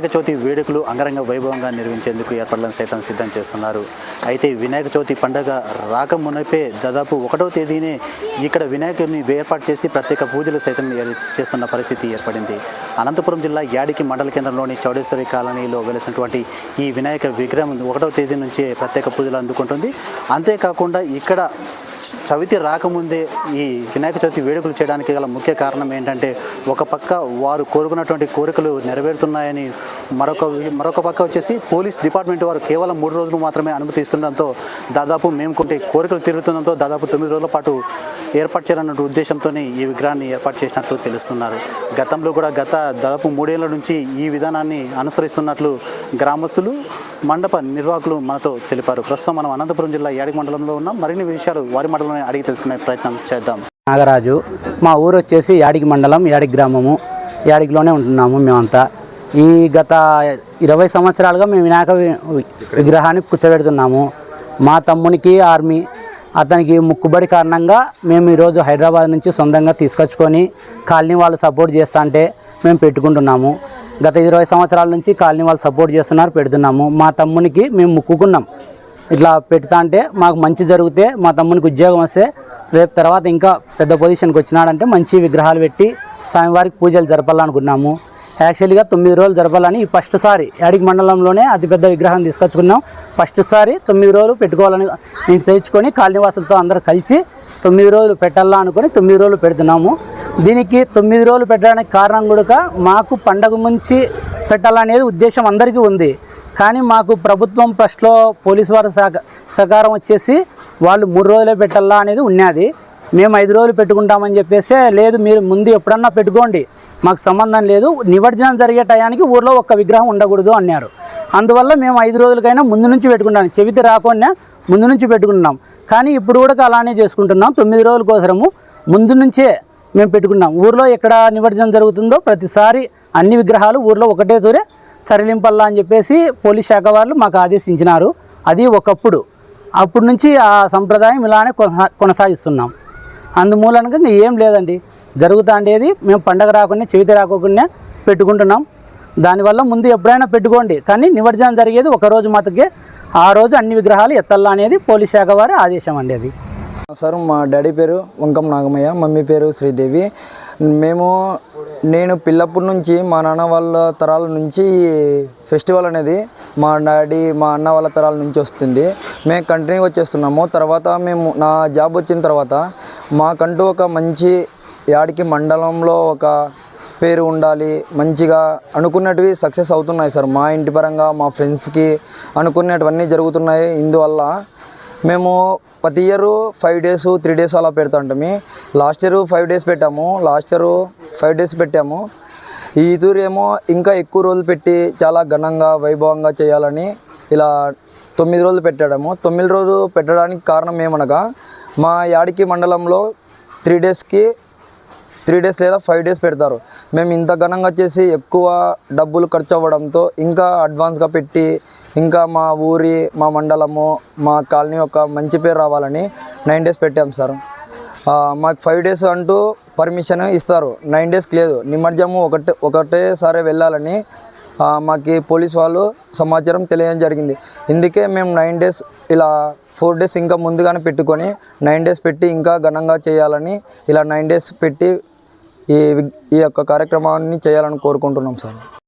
వినాయక చవితి వేడుకలు అంగరంగ వైభవంగా నిర్వహించేందుకు ఏర్పాట్లను సైతం సిద్ధం చేస్తున్నారు. అయితే వినాయక చవితి పండుగ రాకమునపే దాదాపు ఒకటో తేదీనే ఇక్కడ వినాయకుడిని ఏర్పాటు చేసి ప్రత్యేక పూజలు సైతం ఏర్- చేస్తున్న పరిస్థితి ఏర్పడింది. అనంతపురం జిల్లా యాడికి మండల కేంద్రంలోని చౌడేశ్వరి కాలనీలో వెలిసినటువంటి ఈ వినాయక విగ్రహం ఒకటో తేదీ నుంచే ప్రత్యేక పూజలు అందుకుంటుంది. అంతేకాకుండా ఇక్కడ చవితి రాకముందే ఈ వినాయక చవితి వేడుకలు చేయడానికి గల ముఖ్య కారణం ఏంటంటే ఒక పక్క వారు కోరుకున్నటువంటి కోరికలు నెరవేరుతున్నాయని మరొక మరొక పక్క వచ్చేసి పోలీస్ డిపార్ట్మెంట్ వారు కేవలం మూడు రోజులు మాత్రమే అనుమతి ఇస్తుండడంతో దాదాపు మేము కొన్ని కోరికలు తీరుతుండడంతో దాదాపు తొమ్మిది రోజుల పాటు ఏర్పాటు చేయాలన్న ఉద్దేశంతోనే ఈ విగ్రహాన్ని ఏర్పాటు చేసినట్లు తెలుస్తున్నారు. గతంలో కూడా గత దాదాపు మూడేళ్ళ నుంచి ఈ విధానాన్ని అనుసరిస్తున్నట్లు గ్రామస్తులు మండప నిర్వాహకులు మనతో తెలిపారు. ప్రస్తుతం మనం అనంతపురం జిల్లా యాడికి మండలంలో ఉన్నాం. మరిన్ని విషయాలు వారి మండలంలో అడిగి తెలుసుకునే ప్రయత్నం చేద్దాం. నాగరాజు మా ఊరు వచ్చేసి యాడికి మండలం యాడికి గ్రామము. యాడికిలోనే ఉంటున్నాము మేమంతా. ఈ గత ఇరవై సంవత్సరాలుగా మేము వినాయక విగ్రహాన్ని కూర్చోబెడుతున్నాము. మా తమ్మునికి ఆర్మీ అతనికి ముక్కుబడి కారణంగా మేము ఈరోజు హైదరాబాద్ నుంచి సొంతంగా తీసుకొచ్చుకొని కాలనీ వాళ్ళు సపోర్ట్ చేస్తా అంటే మేము పెట్టుకుంటున్నాము. గత ఇరవై సంవత్సరాల నుంచి కాలనీ వాళ్ళు సపోర్ట్ చేస్తున్నారు పెడుతున్నాము. మా తమ్మునికి మేము ముక్కుకున్నాం. ఇట్లా పెడతా అంటే మాకు మంచి జరిగితే మా తమ్మునికి ఉద్యోగం వస్తే రేపు తర్వాత ఇంకా పెద్ద పొజిషన్కి వచ్చినాడంటే మంచి విగ్రహాలు పెట్టి స్వామివారికి పూజలు జరపాలనుకున్నాము. యాక్చువల్గా తొమ్మిది రోజులు జరపాలని ఈ ఫస్ట్ సారి యాడికి మండలంలోనే అతిపెద్ద విగ్రహం తీసుకొచ్చుకున్నాం. ఫస్ట్ సారి తొమ్మిది రోజులు పెట్టుకోవాలని నేను చేయించుకొని కాలనీవాసులతో అందరూ కలిసి తొమ్మిది రోజులు పెట్టాలా అనుకొని తొమ్మిది రోజులు పెడుతున్నాము. దీనికి తొమ్మిది రోజులు పెట్టడానికి కారణం కూడా మాకు పండగ ముంచి పెట్టాలనేది ఉద్దేశం అందరికీ ఉంది. కానీ మాకు ప్రభుత్వం ఫస్ట్లో పోలీసు వారి సహక సహకారం వచ్చేసి వాళ్ళు మూడు రోజులే పెట్టాలా అనేది ఉన్నది. మేము ఐదు రోజులు పెట్టుకుంటామని చెప్పేసి లేదు మీరు ముందు ఎప్పుడన్నా పెట్టుకోండి. మాకు సంబంధం లేదు. నిమజ్జనం జరిగే టయానికి ఊర్లో ఒక్క విగ్రహం ఉండకూడదు అన్నారు. అందువల్ల మేము ఐదు రోజులకైనా ముందు నుంచి పెట్టుకుంటాం. చెవితి రాకుండా ముందు నుంచి పెట్టుకుంటున్నాం. కానీ ఇప్పుడు కూడా అలానే చేసుకుంటున్నాం. తొమ్మిది రోజుల కోసము ముందు నుంచే మేము పెట్టుకున్నాం. ఊర్లో ఎక్కడ నిమజ్జనం జరుగుతుందో ప్రతిసారి అన్ని విగ్రహాలు ఊర్లో ఒకటే తూరే తరలింపల్లా అని చెప్పేసి పోలీస్ శాఖ వాళ్ళు మాకు ఆదేశించినారు. అది ఒకప్పుడు. అప్పటి నుంచి ఆ సంప్రదాయం ఇలానే కొనసా- కొనసాగిస్తున్నాం. అందుమూలనగా ఇంకా ఏం లేదండి. జరుగుతా ఉండేది మేము పండగ రాకుండా చెవితి రాకోకుండా పెట్టుకుంటున్నాం. దానివల్ల ముందు ఎప్పుడైనా పెట్టుకోండి. కానీ నిమజ్జనం జరిగేది ఒకరోజు మాత్రమే మాత్రకే. ఆ రోజు అన్ని విగ్రహాలు ఎత్తల్లా అనేది పోలీస్ శాఖ వారి ఆదేశం అండి అది. సార్ మా డాడీ పేరు వంకం నాగమయ్య మమ్మీ పేరు శ్రీదేవి. మేము నేను పిల్లప్పటి నుంచి మా నాన్న వాళ్ళ తరాల నుంచి ఫెస్టివల్ అనేది మా డాడీ మా అన్న వాళ్ళ తరాల నుంచి వస్తుంది. మేము కంటిన్యూ వచ్చేస్తున్నాము. తర్వాత మేము నా జాబ్ వచ్చిన తర్వాత మాకంటూ ఒక మంచి యాడికి మండలంలో ఒక పేరు ఉండాలి. మంచిగా అనుకున్నటివి సక్సెస్ అవుతున్నాయి సార్. మా ఇంటి పరంగా మా ఫ్రెండ్స్కి అనుకున్నటువన్నీ జరుగుతున్నాయి. ఇందువల్ల మేము ప్రతి year five days three days అలా పెడతాంటమి లాస్ట్ ఇయర్ ఫైవ్ డేస్ పెట్టాము. లాస్ట్ ఇయర్ ఫైవ్ డేస్ పెట్టాము. ఈ తూరు ఏమో ఇంకా ఎక్కువ రోజులు పెట్టి చాలా ఘనంగా వైభవంగా చేయాలని ఇలా తొమ్మిది రోజులు పెట్టాము తొమ్మిది రోజులు పెట్టడానికి కారణం ఏమనగా మా యాడికి మండలంలో త్రీ డేస్కి త్రీ డేస్ లేదా ఫైవ్ డేస్ పెడతారు. మేము ఇంత ఘనంగా చేసి ఎక్కువ డబ్బులు ఖర్చు అవ్వడంతో ఇంకా అడ్వాన్స్గా పెట్టి ఇంకా మా ఊరి మా మండలము మా కాలనీ ఒక మంచి పేరు రావాలని నైన్ డేస్ పెట్టాం సార్. మాకు ఫైవ్ డేస్ అంటూ పర్మిషన్ ఇస్తారు. నైన్ డేస్కి లేదు. నిమజ్జము ఒకటే ఒకటేసారి వెళ్ళాలని మాకు పోలీస్ వాళ్ళు సమాచారం తెలియడం జరిగింది. ఇందుకే మేము నైన్ డేస్ ఇలా ఫోర్ డేస్ ఇంకా ముందుగానే పెట్టుకొని నైన్ డేస్ పెట్టి ఇంకా ఘనంగా చేయాలని ఇలా నైన్ డేస్ పెట్టి ఈ ఈ యొక్క కార్యక్రమాన్ని చేయాలని కోరుకుంటున్నాం సార్.